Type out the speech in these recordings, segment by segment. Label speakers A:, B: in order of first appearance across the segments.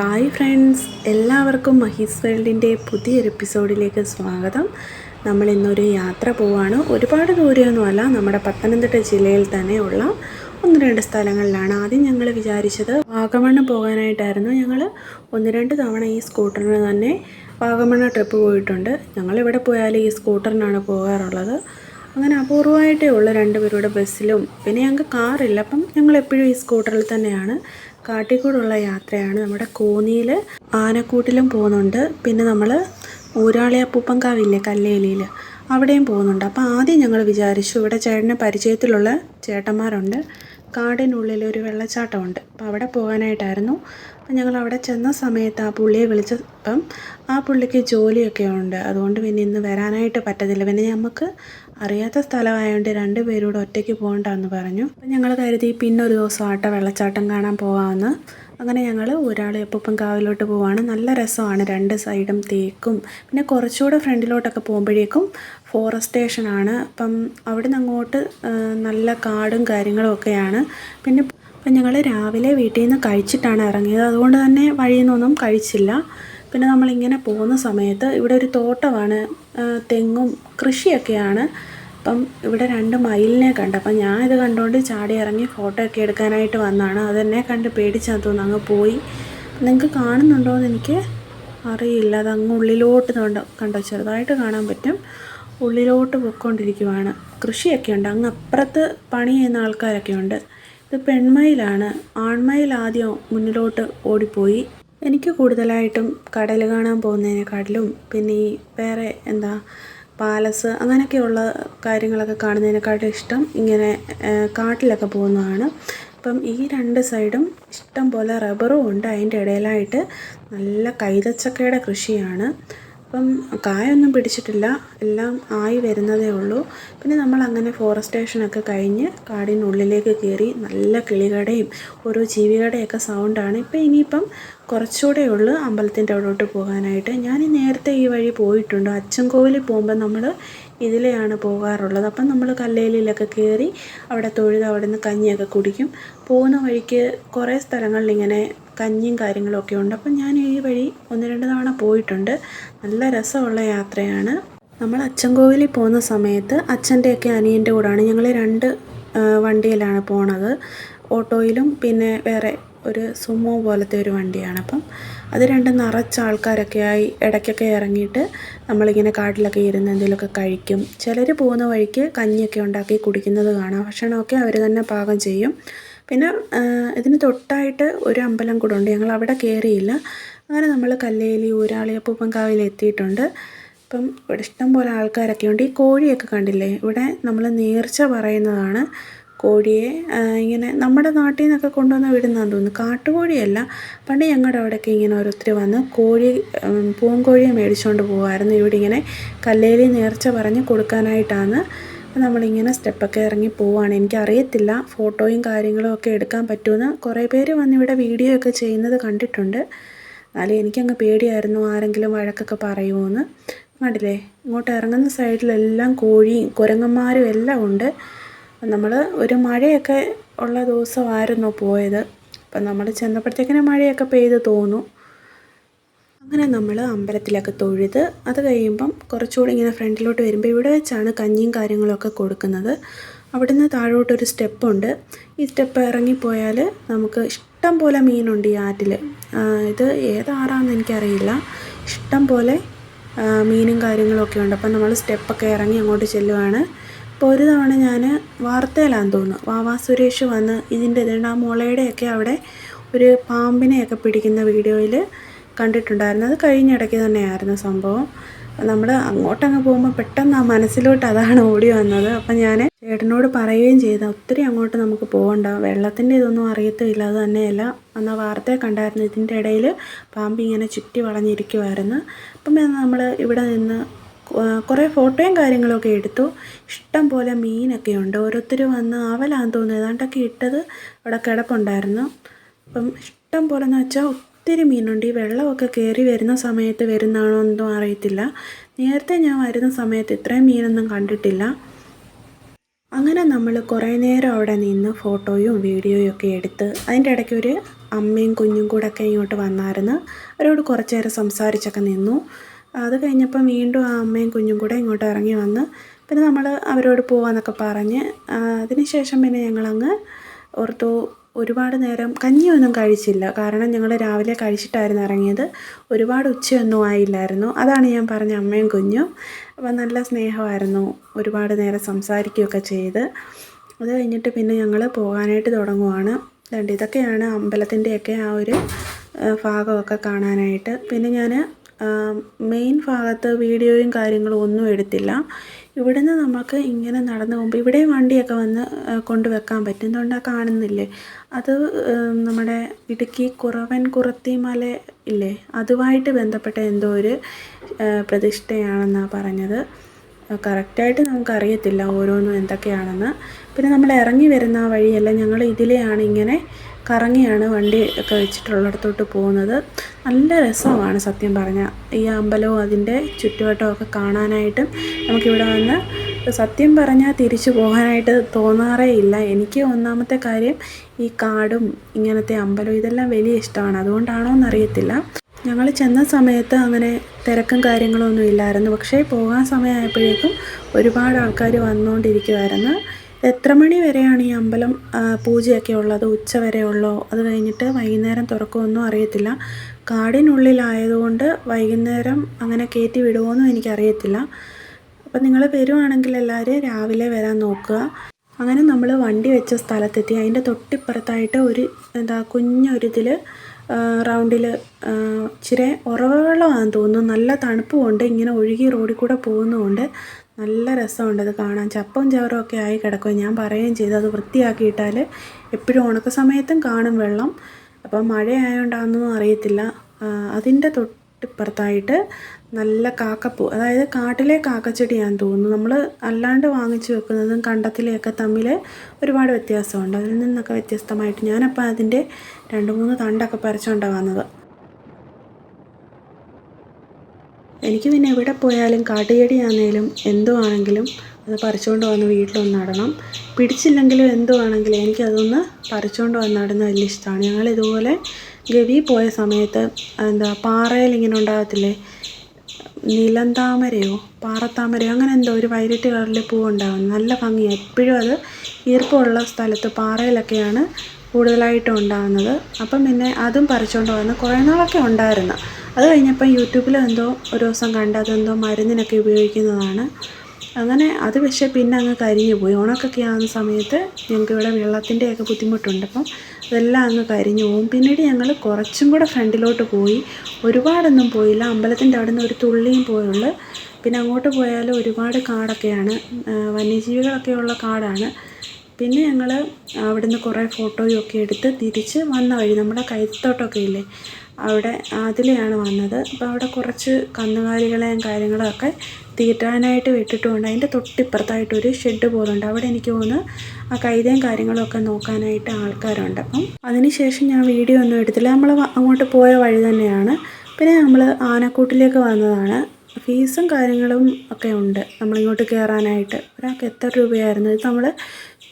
A: Hi friends എല്ലാവർക്കും മഹീസ് വേൾഡിന്റെ പുതിയൊരു എപ്പിസോഡിലേക്ക് സ്വാഗതം. നമ്മൾ ഇന്നൊരു യാത്ര പോവാണ്. ഒരുപാട് ദൂരെയൊന്നുമല്ല നമ്മുടെ പത്തനംതിട്ട ജില്ലയിൽ തന്നെയുള്ള ഒന്ന് രണ്ട് സ്ഥലങ്ങളിലാണ് ആദ്യം ഞങ്ങൾ വിചാരിച്ചത് വാഗമണ്ണ് പോകാനായിട്ടായിരുന്നു. ഞങ്ങൾ ഒന്ന് രണ്ട് തവണ ഈ സ്കൂട്ടറിന് തന്നെ വാഗമണ് ട്രിപ്പ് പോയിട്ടുണ്ട്. ഞങ്ങൾ എവിടെ പോയാലും ഈ സ്കൂട്ടറിനാണ് പോകാറുള്ളത്. അങ്ങനെ അപൂർവമായിട്ടേ ഉള്ളൂ രണ്ടുപേരുടെ ബസ്സിലും. പിന്നെ ഞങ്ങൾക്ക് കാറില്ല. അപ്പം ഞങ്ങൾ എപ്പോഴും ഈ സ്കൂട്ടറിൽ തന്നെയാണ് കാട്ടിക്കൂടുള്ള യാത്രയാണ് നമ്മുടെ കോന്നിയിൽ ആനക്കൂട്ടിലും പോകുന്നുണ്ട്. പിന്നെ നമ്മൾ ഊരാളി അപ്പൂപ്പൻകാവില്ലേ കല്ലേലിയിൽ അവിടെയും പോകുന്നുണ്ട്. അപ്പോൾ ആദ്യം ഞങ്ങൾ വിചാരിച്ചു ഇവിടെ ചേട്ടന് പരിചയത്തിലുള്ള ചേട്ടന്മാരുണ്ട്. കാടിനുള്ളിൽ ഒരു വെള്ളച്ചാട്ടമുണ്ട്. അപ്പോൾ അവിടെ പോകാനായിട്ടായിരുന്നു. അപ്പം ഞങ്ങൾ അവിടെ ചെന്ന സമയത്ത് ആ പുള്ളിയെ വിളിച്ചപ്പം ആ പുള്ളിക്ക് ജോലിയൊക്കെ ഉണ്ട്. അതുകൊണ്ട് പിന്നെ ഇന്ന് വരാനായിട്ട് പറ്റത്തില്ല. പിന്നെ നമുക്ക് അറിയാത്ത സ്ഥലമായതുകൊണ്ട് രണ്ട് പേരോട് ഒറ്റയ്ക്ക് പോകണ്ടെന്ന് പറഞ്ഞു. അപ്പം ഞങ്ങൾ കരുതി പിന്നെ ഒരു ദിവസം ആട്ട വെള്ളച്ചാട്ടം കാണാൻ പോകാമെന്ന് അങ്ങനെ ഞങ്ങൾ ഒരാൾ എപ്പം കാവിലോട്ട് പോവാണ്. നല്ല രസമാണ് രണ്ട് സൈഡും തേക്കും. പിന്നെ കുറച്ചുകൂടെ ഫ്രണ്ടിലോട്ടൊക്കെ പോകുമ്പോഴേക്കും ഫോറസ്റ്റ് സ്റ്റേഷനാണ് അപ്പം അവിടെ നിന്ന് അങ്ങോട്ട് നല്ല കാടും കാര്യങ്ങളും ഒക്കെയാണ്. പിന്നെ അപ്പം ഞങ്ങൾ രാവിലെ വീട്ടിൽ നിന്ന് കഴിച്ചിട്ടാണ് ഇറങ്ങിയത്. അതുകൊണ്ട് തന്നെ വഴിയിൽ നിന്നൊന്നും കഴിച്ചില്ല. പിന്നെ നമ്മളിങ്ങനെ പോകുന്ന സമയത്ത് ഇവിടെ ഒരു തോട്ടമാണ് തെങ്ങും കൃഷിയൊക്കെയാണ്. അപ്പം ഇവിടെ രണ്ട് മയിലിനെ കണ്ട് അപ്പം ഞാൻ ഇത് കണ്ടുകൊണ്ട് ചാടി ഇറങ്ങി ഫോട്ടോ ഒക്കെ എടുക്കാനായിട്ട് വന്നതാണ് അതെന്നെ കണ്ട് പേടിച്ചാൽ തോന്നുന്നു അങ്ങ് പോയി. നിങ്ങൾക്ക് കാണുന്നുണ്ടോ എന്ന് എനിക്ക് അറിയില്ല. അത് അങ്ങ് ഉള്ളിലോട്ട് കണ്ടോ കണ്ടോ? ചെറുതായിട്ട് കാണാൻ പറ്റും. ഉള്ളിലോട്ട് പൊയ്ക്കൊണ്ടിരിക്കുവാണ്. കൃഷിയൊക്കെ ഉണ്ട്. അങ്ങ് അപ്പുറത്ത് പണി ചെയ്യുന്ന ആൾക്കാരൊക്കെ ഉണ്ട്. ഇത് പെൺമയിലാണ്. ആൺമയിൽ ആദ്യം മുന്നിലോട്ട് ഓടിപ്പോയി. എനിക്ക് കൂടുതലായിട്ടും കടൽ കാണാൻ പോകുന്നതിനെക്കാട്ടിലും പിന്നെ ഈ വേറെ എന്താ പാലസ് അങ്ങനെയൊക്കെയുള്ള കാര്യങ്ങളൊക്കെ കാണുന്നതിനെക്കാട്ടും ഇഷ്ടം ഇങ്ങനെ കാട്ടിലൊക്കെ പോകുന്നതാണ്. അപ്പം ഈ രണ്ട് സൈഡും ഇഷ്ടം പോലെ റബ്ബറും ഉണ്ട്. അതിന്റെ ഇടയിലായിട്ട് നല്ല കൈതച്ചക്കയുടെ കൃഷിയാണ്. അപ്പം കായൊന്നും പിടിച്ചിട്ടില്ല. എല്ലാം ആയി വരുന്നതേ ഉള്ളൂ. പിന്നെ നമ്മൾ അങ്ങനെ ഫോറസ്റ്റ് സ്റ്റേഷനൊക്കെ കഴിഞ്ഞ് കാടിനുള്ളിലേക്ക് കയറി നല്ല കിളികടയും ഓരോ ജീവികടയൊക്കെ സൗണ്ടാണ്. ഇപ്പം ഇനിയിപ്പം കുറച്ചുകൂടെ ഉള്ളു അമ്പലത്തിന്റെ അവിടോട്ട് പോകാനായിട്ട്. ഞാൻ നേരത്തെ ഈ വഴി പോയിട്ടുണ്ട്. അച്ചൻകോവിലിൽ പോകുമ്പോൾ നമ്മൾ ഇതിലെയാണ് പോകാറുള്ളത്. അപ്പം നമ്മൾ കല്ലേലിലൊക്കെ കയറി അവിടെ തൊഴുത് അവിടെ നിന്ന് കഞ്ഞിയൊക്കെ കുടിക്കും. പോകുന്ന വഴിക്ക് കുറേ സ്ഥലങ്ങളിൽ ഇങ്ങനെ കഞ്ഞിയും കാര്യങ്ങളൊക്കെ ഉണ്ട്. അപ്പം ഞാൻ ഈ വഴി ഒന്ന് രണ്ട് തവണ പോയിട്ടുണ്ട്. നല്ല രസമുള്ള യാത്രയാണ്. നമ്മൾ അച്ചൻകോവിലിൽ പോകുന്ന സമയത്ത് അച്ഛന്റെയൊക്കെ അനിയന്റെ കൂടാണ് ഞങ്ങൾ രണ്ട് വണ്ടിയിലാണ് പോണത്. ഓട്ടോയിലും പിന്നെ വേറെ ഒരു സുമോ പോലത്തെ ഒരു വണ്ടിയാണ്. അപ്പം അത് രണ്ട് നിറച്ച ആൾക്കാരൊക്കെ ആയി ഇടയ്ക്കൊക്കെ ഇറങ്ങിയിട്ട് നമ്മളിങ്ങനെ കാട്ടിലൊക്കെ ഇരുന്ന് എന്തെങ്കിലുമൊക്കെ കഴിക്കും. ചിലർ പോകുന്ന വഴിക്ക് കഞ്ഞിയൊക്കെ ഉണ്ടാക്കി കുടിക്കുന്നത് കാണാം. ഭക്ഷണമൊക്കെ അവർ തന്നെ പാകം ചെയ്യും. പിന്നെ ഇതിന് തൊട്ടായിട്ട് ഒരു അമ്പലം കൂടെ ഉണ്ട്. ഞങ്ങൾ അവിടെ കയറിയില്ല അങ്ങനെ നമ്മൾ കല്ലേലി ഊരാളിയപ്പൂപ്പൻകാവിൽ എത്തിയിട്ടുണ്ട്. ഇപ്പം ഇവിടെ ഇഷ്ടം പോലെ ആൾക്കാരൊക്കെ ഉണ്ട്. ഈ കോഴിയൊക്കെ കണ്ടില്ലേ? ഇവിടെ നമ്മൾ നേർച്ച പറയുന്നതാണ് കോഴിയെ. ഇങ്ങനെ നമ്മുടെ നാട്ടിൽ നിന്നൊക്കെ കൊണ്ടുവന്ന് വിടുന്നതാണെന്ന് തോന്നുന്നു. കാട്ടുകോഴിയല്ല. പണ്ട് ഞങ്ങളുടെ അവിടെയൊക്കെ ഇങ്ങനെ ഓരോരുത്തർ വന്ന് കോഴി പൂങ്കോഴിയെ മേടിച്ചുകൊണ്ട് പോകുമായിരുന്നു ഇവിടെ ഇങ്ങനെ കല്ലേലി നേർച്ച പറഞ്ഞ് കൊടുക്കാനായിട്ടാണ് നമ്മളിങ്ങനെ സ്റ്റെപ്പൊക്കെ ഇറങ്ങി പോവുകയാണ് എനിക്കറിയത്തില്ല ഫോട്ടോയും കാര്യങ്ങളും ഒക്കെ എടുക്കാൻ പറ്റുമെന്ന്. കുറേ പേര് വന്ന് ഇവിടെ വീഡിയോ ഒക്കെ ചെയ്യുന്നത് കണ്ടിട്ടുണ്ട്. എന്നാലും എനിക്കങ്ങ് പേടിയായിരുന്നു ആരെങ്കിലും വഴക്കൊക്കെ പറയുമോ എന്ന് കണ്ടില്ലേ? ഇങ്ങോട്ട് ഇറങ്ങുന്ന സൈഡിലെല്ലാം കോഴിയും കുരങ്ങന്മാരും എല്ലാം ഉണ്ട്. നമ്മൾ ഒരു മഴയൊക്കെ ഉള്ള ദിവസമായിരുന്നു പോയത്. അപ്പം നമ്മൾ ചെന്നപ്പോഴത്തേക്കിനും മഴയൊക്കെ പെയ്ത് തോന്നു. അങ്ങനെ നമ്മൾ അമ്പലത്തിലൊക്കെ തൊഴുത് അത് കഴിയുമ്പം കുറച്ചുകൂടി ഇങ്ങനെ ഫ്രണ്ടിലോട്ട് വരുമ്പോൾ ഇവിടെ വെച്ചാണ് കഞ്ഞിയും കാര്യങ്ങളൊക്കെ കൊടുക്കുന്നത്. അവിടുന്ന് താഴോട്ടൊരു സ്റ്റെപ്പുണ്ട്. ഈ സ്റ്റെപ്പ് ഇറങ്ങിപ്പോയാൽ നമുക്ക് ഇഷ്ടം പോലെ മീനുണ്ട് ഈ ആറ്റിൽ ഇത് ഏതാറാന്ന് എനിക്കറിയില്ല. ഇഷ്ടം പോലെ മീനും കാര്യങ്ങളൊക്കെ ഉണ്ട്. അപ്പം നമ്മൾ സ്റ്റെപ്പൊക്കെ ഇറങ്ങി അങ്ങോട്ട് ചെല്ലുവാണ്. ഇപ്പോൾ ഒരു തവണ ഞാൻ വാർത്തയിലാന്ന് തോന്നുന്നു. വാവാ സുരേഷ് വന്ന് ഇതിന്റെ ഇതുണ്ട് ആ മുളയുടെയൊക്കെ അവിടെ ഒരു പാമ്പിനെയൊക്കെ പിടിക്കുന്ന വീഡിയോയിൽ കണ്ടിട്ടുണ്ടായിരുന്നു. അത് കഴിഞ്ഞ ഇടയ്ക്ക് തന്നെയായിരുന്നു സംഭവം. നമ്മൾ അങ്ങോട്ടങ്ങ് പോകുമ്പോൾ പെട്ടെന്ന് ആ മനസ്സിലോട്ട് അതാണ് ഓടി വന്നത്. അപ്പം ഞാൻ ചേട്ടനോട് പറയുകയും ചെയ്ത. ഒത്തിരി അങ്ങോട്ട് നമുക്ക് പോകണ്ട വെള്ളത്തിന്റെ ഇതൊന്നും അറിയത്തില്ല. അത് തന്നെയല്ല. അന്ന് ആ വാർത്തയെ കണ്ടായിരുന്നു. ഇതിന്റെ ഇടയിൽ പാമ്പ് ഇങ്ങനെ ചുറ്റി വളഞ്ഞിരിക്കുമായിരുന്നു അപ്പം നമ്മൾ ഇവിടെ നിന്ന് കുറേ ഫോട്ടോയും കാര്യങ്ങളൊക്കെ എടുത്തു. ഇഷ്ടം പോലെ മീനൊക്കെ ഉണ്ട്. ഓരോരുത്തർ വന്ന് ആവലാന്ന് തോന്നുന്നു. ഏതാണ്ടൊക്കെ ഇട്ടത് അവിടെ കിടപ്പുണ്ടായിരുന്നു. അപ്പം ഇഷ്ടം പോലെ എന്ന് വെച്ചാൽ ഒത്തിരി മീനുണ്ട്. ഈ വെള്ളമൊക്കെ കയറി വരുന്ന സമയത്ത് വരുന്നതാണോ എന്തോ അറിയത്തില്ല. നേരത്തെ ഞാൻ വരുന്ന സമയത്ത് ഇത്രയും മീനൊന്നും കണ്ടിട്ടില്ല. അങ്ങനെ നമ്മൾ കുറേ നേരം അവിടെ നിന്ന് ഫോട്ടോയും വീഡിയോയും ഒക്കെ എടുത്ത് അതിന്റെ ഇടയ്ക്ക് ഒരു അമ്മയും കുഞ്ഞും കൂടെ ഒക്കെ ഇങ്ങോട്ട് വന്നായിരുന്നു. അവരോട് കുറച്ച് നേരം സംസാരിച്ചൊക്കെ നിന്നു. അത് കഴിഞ്ഞപ്പം വീണ്ടും ആ അമ്മയും കുഞ്ഞും കൂടെ ഇങ്ങോട്ട് ഇറങ്ങി വന്ന് പിന്നെ നമ്മൾ അവരോട് പോവാന്നൊക്കെ പറഞ്ഞ് അതിന് ശേഷം പിന്നെ ഞങ്ങളങ്ങ് ഓർത്തു ഒരുപാട് നേരം കഞ്ഞിയൊന്നും കഴിച്ചില്ല. കാരണം ഞങ്ങൾ രാവിലെ കഴിച്ചിട്ടായിരുന്നു ഇറങ്ങിയത്. ഒരുപാട് ഉച്ചയൊന്നും ആയില്ലായിരുന്നു. അതാണ് ഞാൻ പറഞ്ഞ അമ്മയും കുഞ്ഞും. അപ്പം നല്ല സ്നേഹമായിരുന്നു ഒരുപാട് നേരം സംസാരിക്കുകയൊക്കെ ചെയ്ത്. അത് കഴിഞ്ഞിട്ട് പിന്നെ ഞങ്ങൾ പോകാനായിട്ട് തുടങ്ങുവാണ്. രണ്ട് ഇതൊക്കെയാണ് അമ്പലത്തിന്റെയൊക്കെ ആ ഒരു ഭാഗമൊക്കെ കാണാനായിട്ട്. പിന്നെ ഞാൻ മെയിൻ ഭാഗത്ത് വീഡിയോയും കാര്യങ്ങളും ഒന്നും എടുത്തില്ല. ഇവിടുന്ന് നമുക്ക് ഇങ്ങനെ നടന്നു പോകുമ്പോൾ ഇവിടെ വണ്ടിയൊക്കെ വന്ന് കൊണ്ടുവെക്കാൻ പറ്റും ആ കാണുന്നില്ലേ? അത് നമ്മുടെ ഇടുക്കി കുറവൻ കുറത്തി മല ഇല്ലേ? അതുമായിട്ട് ബന്ധപ്പെട്ട എന്തോ ഒരു പ്രതിഷ്ഠയാണെന്നാണ് പറഞ്ഞത്. കറക്റ്റായിട്ട് നമുക്കറിയത്തില്ല ഓരോന്നും എന്തൊക്കെയാണെന്ന്. പിന്നെ നമ്മൾ ഇറങ്ങി വരുന്ന ആ വഴിയല്ല ഞങ്ങൾ ഇതിലെയാണ് ഇങ്ങനെ കറങ്ങിയാണ് വണ്ടി ഒക്കെ വെച്ചിട്ടുള്ളിടത്തോട്ട് പോകുന്നത്. നല്ല രസമാണ് സത്യം പറഞ്ഞാൽ ഈ അമ്പലവും അതിന്റെ ചുറ്റുവട്ടവും ഒക്കെ കാണാനായിട്ടും നമുക്കിവിടെ വന്ന് സത്യം പറഞ്ഞാൽ തിരിച്ചു പോകാനായിട്ട് തോന്നാറേ ഇല്ല. എനിക്ക് ഒന്നാമത്തെ കാര്യം ഈ കാടും ഇങ്ങനത്തെ അമ്പലവും ഇതെല്ലാം വലിയ ഇഷ്ടമാണ്. അതുകൊണ്ടാണോ എന്നറിയത്തില്ല ഞങ്ങൾ ചെന്ന സമയത്ത് അങ്ങനെ തിരക്കും കാര്യങ്ങളൊന്നും ഇല്ലായിരുന്നു. പക്ഷേ പോകാൻ സമയമായപ്പോഴേക്കും ഒരുപാട് ആൾക്കാർ വന്നുകൊണ്ടിരിക്കുമായിരുന്നു എത്ര മണി വരെയാണ് ഈ അമ്പലം പൂജയൊക്കെ ഉള്ളത്? ഉച്ച വരെ ഉള്ളോ? അത് കഴിഞ്ഞിട്ട് വൈകുന്നേരം തുറക്കുമെന്നും അറിയത്തില്ല. കാടിനുള്ളിലായതുകൊണ്ട് വൈകുന്നേരം അങ്ങനെ കയറ്റി വിടുമോയെന്നും എനിക്കറിയത്തില്ല. അപ്പം നിങ്ങൾ വരുവാണെങ്കിൽ എല്ലാവരും രാവിലെ വരാൻ നോക്കുക. അങ്ങനെ നമ്മൾ വണ്ടി വെച്ച സ്ഥലത്തെത്തി. അതിന്റെ തൊട്ടിപ്പുറത്തായിട്ട് ഒരു എന്താ കുഞ്ഞൊരിതിൽ റൗണ്ടിൽ ഇച്ചിരി ഉറവുകളാണെന്ന് തോന്നുന്നു. നല്ല തണുപ്പുമുണ്ട്. ഇങ്ങനെ ഒഴുകി റോഡിൽ കൂടെ പോകുന്നതുകൊണ്ട് നല്ല രസമുണ്ട്. അത് കാണാൻ. ചപ്പും ചവറും ഒക്കെ ആയി കിടക്കും ഞാൻ പറയുകയും ചെയ്തു. അത് വൃത്തിയാക്കിയിട്ടാൽ എപ്പോഴും ഉണക്ക സമയത്തും കാണും വെള്ളം. അപ്പം മഴ ആയതുകൊണ്ടാണെന്നൊന്നും അറിയത്തില്ല അതിന്റെ തൊട്ടിപ്പുറത്തായിട്ട് നല്ല കാക്കപ്പൂ. അതായത് കാട്ടിലെ കാക്കച്ചെടിയാന്ന് തോന്നുന്നു. നമ്മൾ അല്ലാണ്ട് വാങ്ങിച്ചു വെക്കുന്നതും കണ്ടത്തിലെയൊക്കെ തമ്മിൽ ഒരുപാട് വ്യത്യാസമുണ്ട്. അതിൽ നിന്നൊക്കെ വ്യത്യസ്തമായിട്ട് ഞാനപ്പോൾ അതിന്റെ രണ്ട് മൂന്ന് തണ്ടൊക്കെ പറിച്ചുകൊണ്ടാണ് വന്നത്. എനിക്ക് പിന്നെ എവിടെ പോയാലും കാട്ടുചെടിയാണെങ്കിലും എന്തോ ആണെങ്കിലും അത് പറിച്ചുകൊണ്ട് വന്ന് വീട്ടിലൊന്ന് നടണം. പിടിച്ചില്ലെങ്കിലും എന്തോ ആണെങ്കിലും എനിക്കതൊന്ന് പറിച്ചുകൊണ്ട് വന്ന് നടുന്നത് വലിയ ഇഷ്ടമാണ് ഞങ്ങളിതുപോലെ ഗവി പോയ സമയത്ത് എന്താ പാറയിൽ ഇങ്ങനെ ഉണ്ടാകത്തില്ലേ? നിലന്താമരയോ പാറത്താമരയോ അങ്ങനെ എന്തോ ഒരു വയലറ്റ് കളറിൽ പൂവുണ്ടാകും നല്ല ഭംഗിയാണ് എപ്പോഴും അത് ഈർപ്പമുള്ള സ്ഥലത്ത് പാറയിലൊക്കെയാണ് കൂടുതലായിട്ടും ഉണ്ടാകുന്നത് അപ്പം പിന്നെ അതും പറിച്ചുകൊണ്ട് വന്ന് കുറേ നാളൊക്കെ ഉണ്ടായിരുന്നു. അത് കഴിഞ്ഞപ്പം യൂട്യൂബിൽ എന്തോ ഒരു ദിവസം കണ്ട് അതെന്തോ മരുന്നിനൊക്കെ ഉപയോഗിക്കുന്നതാണ്. അങ്ങനെ അത് പക്ഷേ പിന്നെ അങ്ങ് കരിഞ്ഞു പോയി. ഉണക്കൊക്കെ ആകുന്ന സമയത്ത് ഞങ്ങൾക്ക് ഇവിടെ വെള്ളത്തിന്റെയൊക്കെ ബുദ്ധിമുട്ടുണ്ട്. അപ്പം അതെല്ലാം അങ്ങ് കരിഞ്ഞു പോകും പിന്നീട് ഞങ്ങൾ കുറച്ചും കൂടെ ഫ്രണ്ടിലോട്ട് പോയി. ഒരുപാടൊന്നും പോയില്ല. അമ്പലത്തിന്റെ അവിടെ നിന്ന് ഒരു തുള്ളിയും പോയുള്ളു. പിന്നെ അങ്ങോട്ട് പോയാൽ ഒരുപാട് കാടൊക്കെയാണ്. വന്യജീവികളൊക്കെ ഉള്ള കാടാണ്. പിന്നെ ഞങ്ങൾ അവിടുന്ന് കുറേ ഫോട്ടോയും ഒക്കെ എടുത്ത് തിരിച്ച് വന്ന വഴി നമ്മുടെ കൈത്തോട്ടമൊക്കെ ഇല്ലേ? അവിടെ അതിലെയാണ് വന്നത്. അപ്പോൾ അവിടെ കുറച്ച് കന്നുകാലികളെയും കാര്യങ്ങളും ഒക്കെ തീറ്റാനായിട്ട് വിട്ടിട്ടുമുണ്ട് അതിന്റെ തൊട്ടിപ്പുറത്തായിട്ടൊരു ഷെഡ് പോലുണ്ട്. അവിടെ എനിക്ക് തോന്നുന്നു ആ കൈതയും കാര്യങ്ങളൊക്കെ നോക്കാനായിട്ട് ആൾക്കാരുണ്ട്. അപ്പം അതിനുശേഷം ഞാൻ വീഡിയോ ഒന്നും എടുത്തില്ല. നമ്മൾ അങ്ങോട്ട് പോയ വഴി തന്നെയാണ്. പിന്നെ നമ്മൾ ആനക്കൂട്ടിലേക്ക് വന്നതാണ്. ഫീസും കാര്യങ്ങളും ഒക്കെ ഉണ്ട്. നമ്മളിങ്ങോട്ട് കയറാനായിട്ട്. ഒരാൾക്ക് എത്ര രൂപയായിരുന്നു? ഇത് നമ്മൾ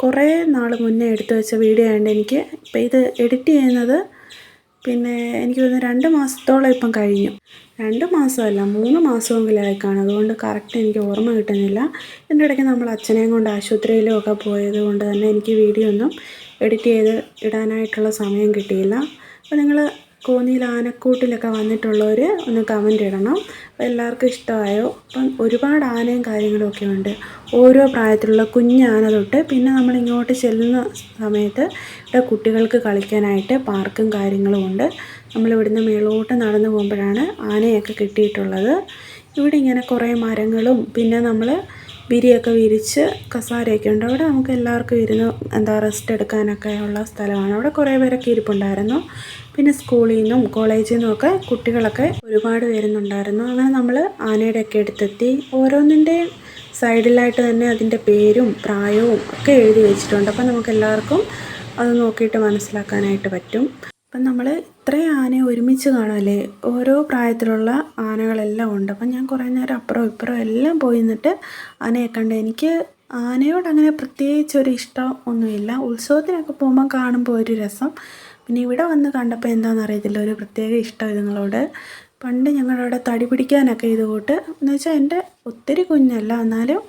A: കുറേ നാൾ മുന്നേ എടുത്തു വെച്ച വീഡിയോ ആയതുകൊണ്ട് എനിക്ക് ഇപ്പം ഇത് എഡിറ്റ് ചെയ്യുന്നത് പിന്നെ എനിക്ക് തോന്നുന്നു രണ്ട് മാസത്തോളം ഇപ്പം കഴിഞ്ഞു. രണ്ട് മാസമല്ല മൂന്ന് മാസമെങ്കിലായി കാണും. അതുകൊണ്ട് കറക്റ്റ് എനിക്ക് ഓർമ്മ കിട്ടുന്നില്ല. എന്റെ ഇടയ്ക്ക് നമ്മൾ അച്ഛനെയും കൊണ്ട് ആശുപത്രിയിലും ഒക്കെ പോയത് കൊണ്ട് തന്നെ എനിക്ക് വീഡിയോ ഒന്നും എഡിറ്റ് ചെയ്ത് ഇടാനായിട്ടുള്ള സമയം കിട്ടിയില്ല. അപ്പോൾ നിങ്ങൾ കോന്നിയിൽ ആനക്കൂട്ടിലൊക്കെ വന്നിട്ടുള്ളവർ ഒന്ന് കമന്റ് ഇടണം. എല്ലാവർക്കും ഇഷ്ടമായോ? അപ്പം ഒരുപാട് ആനയും കാര്യങ്ങളും ഒക്കെ ഉണ്ട്. ഓരോ പ്രായത്തിലുള്ള കുഞ്ഞാന തൊട്ട് പിന്നെ നമ്മൾ ഇങ്ങോട്ട് ചെല്ലുന്ന സമയത്ത് ഇവിടെ കുട്ടികൾക്ക് കളിക്കാനായിട്ട് പാർക്കും കാര്യങ്ങളും ഉണ്ട്. നമ്മളിവിടുന്ന് മേളോട്ട് നടന്നു പോകുമ്പോഴാണ് ആനയൊക്കെ കിട്ടിയിട്ടുള്ളത്. ഇവിടെ ഇങ്ങനെ കുറേ മരങ്ങളും പിന്നെ നമ്മൾ വിരിയൊക്കെ വിരിച്ച് കസാരയൊക്കെ ഉണ്ട്. അവിടെ നമുക്ക് എല്ലാവർക്കും ഇരുന്ന് എന്താ റെസ്റ്റ് എടുക്കാനൊക്കെ ഉള്ള സ്ഥലമാണ്. അവിടെ കുറേ പേരൊക്കെ ഇരിപ്പുണ്ടായിരുന്നു. പിന്നെ സ്കൂളിൽ നിന്നും കോളേജിൽ നിന്നും ഒക്കെ കുട്ടികളൊക്കെ ഒരുപാട് വരുന്നുണ്ടായിരുന്നു അങ്ങനെ നമ്മൾ ആനയുടെയൊക്കെ അടുത്തെത്തി. ഓരോന്നിന്റെയും സൈഡിലായിട്ട് തന്നെ അതിന്റെ പേരും പ്രായവും ഒക്കെ എഴുതി വെച്ചിട്ടുണ്ട്. അപ്പം നമുക്ക് എല്ലാവർക്കും അത് നോക്കിയിട്ട് മനസ്സിലാക്കാനായിട്ട് പറ്റും. അപ്പം നമ്മൾ ഇത്രയും ആനയെ ഒരുമിച്ച് കാണുമല്ലേ ഓരോ പ്രായത്തിലുള്ള ആനകളെല്ലാം ഉണ്ട്. അപ്പം ഞാൻ കുറേ നേരം അപ്പുറം ഇപ്പുറം എല്ലാം പോയി നിന്നിട്ട് ആനയെ കണ്ട് എനിക്ക് ആനയോട് അങ്ങനെ പ്രത്യേകിച്ച് ഒരു ഇഷ്ടം ഒന്നുമില്ല. ഉത്സവത്തിനൊക്കെ പോകുമ്പോൾ കാണുമ്പോൾ ഒരു രസം. പിന്നെ ഇവിടെ വന്ന് കണ്ടപ്പോൾ എന്താണെന്ന് അറിയത്തില്ല. ഒരു പ്രത്യേക ഇഷ്ടം ഇതുങ്ങളോട്. പണ്ട് ഞങ്ങളവിടെ തടി പിടിക്കാനൊക്കെ ഇത് കൂട്ട്. എന്ന് വെച്ചാൽ എന്റെ ഒത്തിരി കുഞ്ഞല്ല എന്നാലും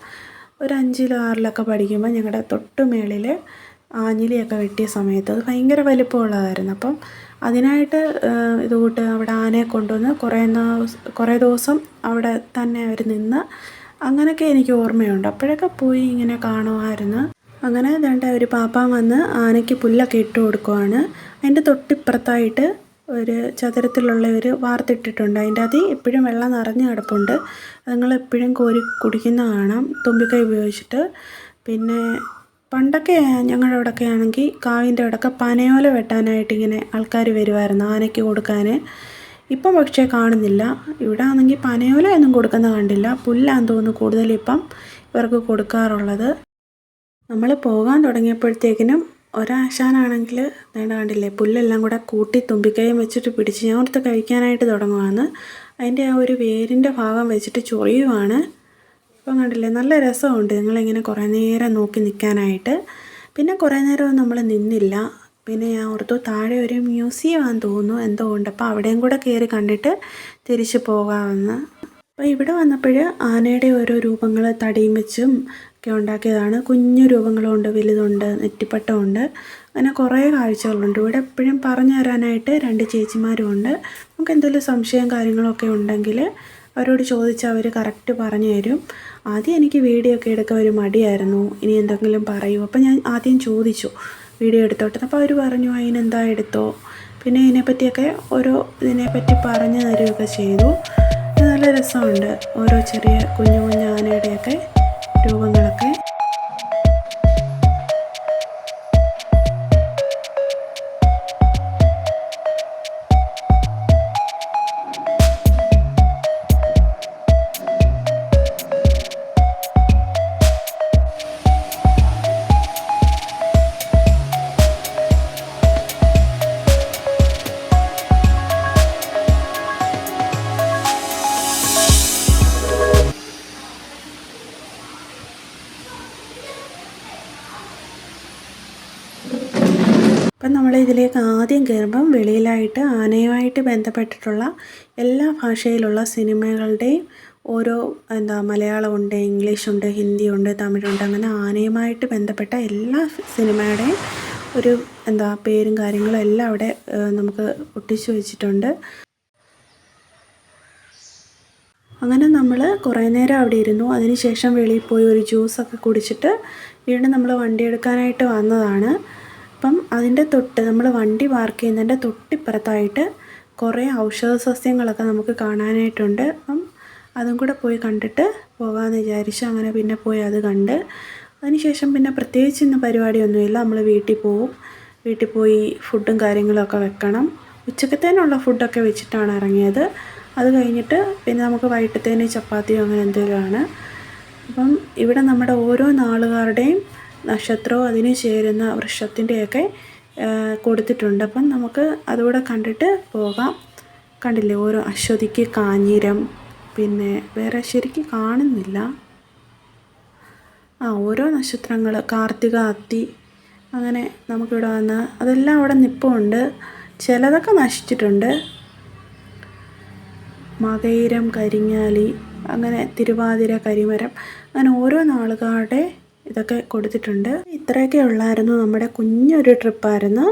A: ഒരു അഞ്ചിലോ ആറിലൊക്കെ പഠിക്കുമ്പോൾ ഞങ്ങളുടെ തൊട്ട് മേളിൽ ആഞ്ഞിലിയൊക്കെ വെട്ടിയ സമയത്ത് അത് ഭയങ്കര വലിപ്പമുള്ളതായിരുന്നു. അപ്പം അതിനായിട്ട് ഇത് കൂട്ട് അവിടെ ആനയെ കൊണ്ടുവന്ന് കുറേ കുറേ ദിവസം അവിടെ തന്നെ അവർ നിന്ന് അങ്ങനെയൊക്കെ എനിക്ക് ഓർമ്മയുണ്ട്. അപ്പോഴൊക്കെ പോയി ഇങ്ങനെ കാണുമായിരുന്നു. അങ്ങനെ വേണ്ട ഒരു പാപ്പ വന്ന് ആനയ്ക്ക് പുല്ലൊക്കെ ഇട്ട് കൊടുക്കുവാണ്. അതിന്റെ തൊട്ടിപ്പുറത്തായിട്ട് ഒരു ചതുരത്തിലുള്ള ഒരു വാർത്തിട്ടിട്ടുണ്ട്. അതിന്റെ അതിൽ എപ്പോഴും വെള്ളം നിറഞ്ഞ് കിടപ്പുണ്ട്. അതുങ്ങൾ എപ്പോഴും കോരി കുടിക്കുന്ന കാണാം. തുമ്പിക്കൈ ഉപയോഗിച്ചിട്ട്. പിന്നെ പണ്ടൊക്കെ ഞങ്ങളുടെ അവിടെയൊക്കെ ആണെങ്കിൽ കാവിന്റെ അവിടെയൊക്കെ പനയോല വെട്ടാനായിട്ട് ഇങ്ങനെ ആൾക്കാർ വരുമായിരുന്നു ആനയ്ക്ക് കൊടുക്കാൻ. ഇപ്പം പക്ഷേ കാണുന്നില്ല. ഇവിടെ ആണെങ്കിൽ പനയോല ഒന്നും കൊടുക്കുന്ന കണ്ടില്ല. പുല്ലാന്ന് തോന്നുന്നു കൂടുതലിപ്പം ഇവർക്ക് കൊടുക്കാറുള്ളത്. നമ്മൾ പോകാൻ തുടങ്ങിയപ്പോഴത്തേക്കിനും ഒരാശാനാണെങ്കിൽ വേണ്ട കണ്ടില്ലേ പുല്ലെല്ലാം കൂടെ കൂട്ടി തുമ്പിക്കൈയും വെച്ചിട്ട് പിടിച്ച് ഞാൻ ഓർത്ത് കഴിക്കാനായിട്ട് തുടങ്ങുവാണ്. അതിന്റെ ആ ഒരു വേരിന്റെ ഭാഗം വെച്ചിട്ട് ചൊറിയുവാണ്. ഇപ്പം കണ്ടില്ലേ നല്ല രസമുണ്ട് നിങ്ങളിങ്ങനെ കുറേ നേരം നോക്കി നിൽക്കാനായിട്ട്. പിന്നെ കുറേ നേരം നമ്മൾ നിന്നില്ല. പിന്നെ ഞാൻ ഓർത്തു താഴെ ഒരു മ്യൂസിയം ആണെന്ന് തോന്നുന്നു എന്തോ ഉണ്ട്. അപ്പോൾ അവിടെയും കൂടെ കയറി കണ്ടിട്ട് തിരിച്ചു പോകാമെന്ന്. അപ്പോൾ ഇവിടെ വന്നപ്പോൾ ആനയുടെ ഓരോ രൂപങ്ങൾ തടിയും വെച്ചും ഒക്കെ ഉണ്ടാക്കിയതാണ്. കുഞ്ഞു രൂപങ്ങളുണ്ട് വലുതുണ്ട് നെറ്റിപ്പട്ടമുണ്ട്. അങ്ങനെ കുറേ കാഴ്ചകളുണ്ട്. ഇവിടെ എപ്പോഴും പറഞ്ഞു തരാനായിട്ട് രണ്ട് ചേച്ചിമാരും ഉണ്ട് നമുക്ക് എന്തെങ്കിലും സംശയം കാര്യങ്ങളൊക്കെ ഉണ്ടെങ്കിൽ അവരോട് ചോദിച്ചാൽ അവർ കറക്റ്റ് പറഞ്ഞു തരും. ആദ്യം എനിക്ക് വീഡിയോ ഒക്കെ എടുക്കാൻ ഒരു മടിയായിരുന്നു. ഇനി എന്തെങ്കിലും പറയൂ. അപ്പോൾ ഞാൻ ആദ്യം ചോദിച്ചു വീഡിയോ എടുത്തോട്ടെ അപ്പോൾ അവർ പറഞ്ഞു അതിനെന്താ എടുത്തോ? പിന്നെ ഇതിനെപ്പറ്റിയൊക്കെ ഓരോ ഇതിനെപ്പറ്റി പറഞ്ഞു തരികയൊക്കെ ചെയ്തു. നല്ല രസമുണ്ട്. ഓരോ ചെറിയ കുഞ്ഞു കുഞ്ഞു ആനയുടെയൊക്കെ രൂപങ്ങളൊക്കെ വെളിയിലായിട്ട് ആനയുമായിട്ട് ബന്ധപ്പെട്ടിട്ടുള്ള എല്ലാ ഭാഷയിലുള്ള സിനിമകളുടെയും ഓരോ എന്താ മലയാളമുണ്ട് ഇംഗ്ലീഷുണ്ട് ഹിന്ദിയുണ്ട് തമിഴുണ്ട് അങ്ങനെ ആനയുമായിട്ട് ബന്ധപ്പെട്ട എല്ലാ സിനിമയുടെയും ഒരു എന്താ പേരും കാര്യങ്ങളും എല്ലാം അവിടെ നമുക്ക് ഒട്ടിച്ചു വെച്ചിട്ടുണ്ട്. അങ്ങനെ നമ്മൾ കുറേ നേരം അവിടെ ഇരുന്നു. അതിനുശേഷം വെളിയിൽ പോയി ഒരു ജ്യൂസൊക്കെ കുടിച്ചിട്ട് വീണ്ടും നമ്മൾ വണ്ടി എടുക്കാനായിട്ട് വന്നതാണ്. അപ്പം അതിന്റെ തൊട്ട് നമ്മൾ വണ്ടി പാർക്ക് ചെയ്യുന്നതിന്റെ തൊട്ടിപ്പുറത്തായിട്ട് കുറേ ഔഷധ സസ്യങ്ങളൊക്കെ നമുക്ക് കാണാനായിട്ടുണ്ട്. അപ്പം അതും കൂടെ പോയി കണ്ടിട്ട് പോകാമെന്ന് വിചാരിച്ചു. അങ്ങനെ പിന്നെ പോയി അത് കണ്ട് അതിനുശേഷം പിന്നെ പ്രത്യേകിച്ച് ഇന്ന് പരിപാടിയൊന്നുമില്ല. നമ്മൾ വീട്ടിൽ പോവും. വീട്ടിൽ പോയി ഫുഡും കാര്യങ്ങളൊക്കെ വെക്കണം. ഉച്ചക്കത്തേനുള്ള ഫുഡൊക്കെ വെച്ചിട്ടാണ് ഇറങ്ങിയത്. അത് കഴിഞ്ഞിട്ട് പിന്നെ നമുക്ക് വൈകിട്ടത്തേന് ചപ്പാത്തിയോ അങ്ങനെ എന്തെങ്കിലുമാണ്. അപ്പം ഇവിടെ നമ്മുടെ ഓരോ നാളുകാരുടെയും നക്ഷത്രവും അതിന് ചേരുന്ന വൃക്ഷത്തിന്റെയൊക്കെ കൊടുത്തിട്ടുണ്ട്. അപ്പം നമുക്ക് അതുകൂടെ കണ്ടിട്ട് പോകാം. കണ്ടില്ലേ? ഓരോ അശ്വതിക്ക് കാഞ്ഞിരം പിന്നെ വേറെ ശരിക്കും കാണുന്നില്ല. ആ ഓരോ നക്ഷത്രങ്ങൾ കാർത്തിക അത്തി അങ്ങനെ നമുക്കിവിടെ വന്ന് അതെല്ലാം അവിടെ നിപ്പുണ്ട്. ചിലതൊക്കെ നശിച്ചിട്ടുണ്ട്. മകയിരം കരിങ്ങാലി അങ്ങനെ തിരുവാതിര കരിമരം അങ്ങനെ ഓരോ നാളുകാരുടെ ഇതൊക്കെ കൊടുത്തിട്ടുണ്ട്. ഇത്രയൊക്കെ ഉള്ളായിരുന്നു നമ്മുടെ കുഞ്ഞൊരു ട്രിപ്പായിരുന്നു.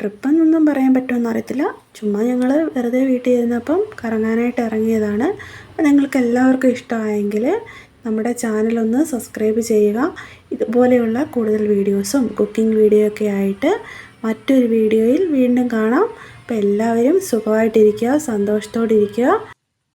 A: ട്രിപ്പെന്നൊന്നും പറയാൻ പറ്റുമെന്ന് അറിയത്തില്ല. ചുമ്മാ ഞങ്ങൾ വെറുതെ വീട്ടിൽ ഇരുന്നപ്പം കറങ്ങാനായിട്ട് ഇറങ്ങിയതാണ്. അപ്പോൾ നിങ്ങൾക്ക് എല്ലാവർക്കും ഇഷ്ടമായെങ്കിൽ നമ്മുടെ ചാനലൊന്ന് സബ്സ്ക്രൈബ് ചെയ്യുക. ഇതുപോലെയുള്ള കൂടുതൽ വീഡിയോസും കുക്കിംഗ് വീഡിയോ ഒക്കെ ആയിട്ട് മറ്റൊരു വീഡിയോയിൽ വീണ്ടും കാണാം. അപ്പോൾ എല്ലാവരും സുഖമായിട്ടിരിക്കുക സന്തോഷത്തോടെ ഇരിക്കുക.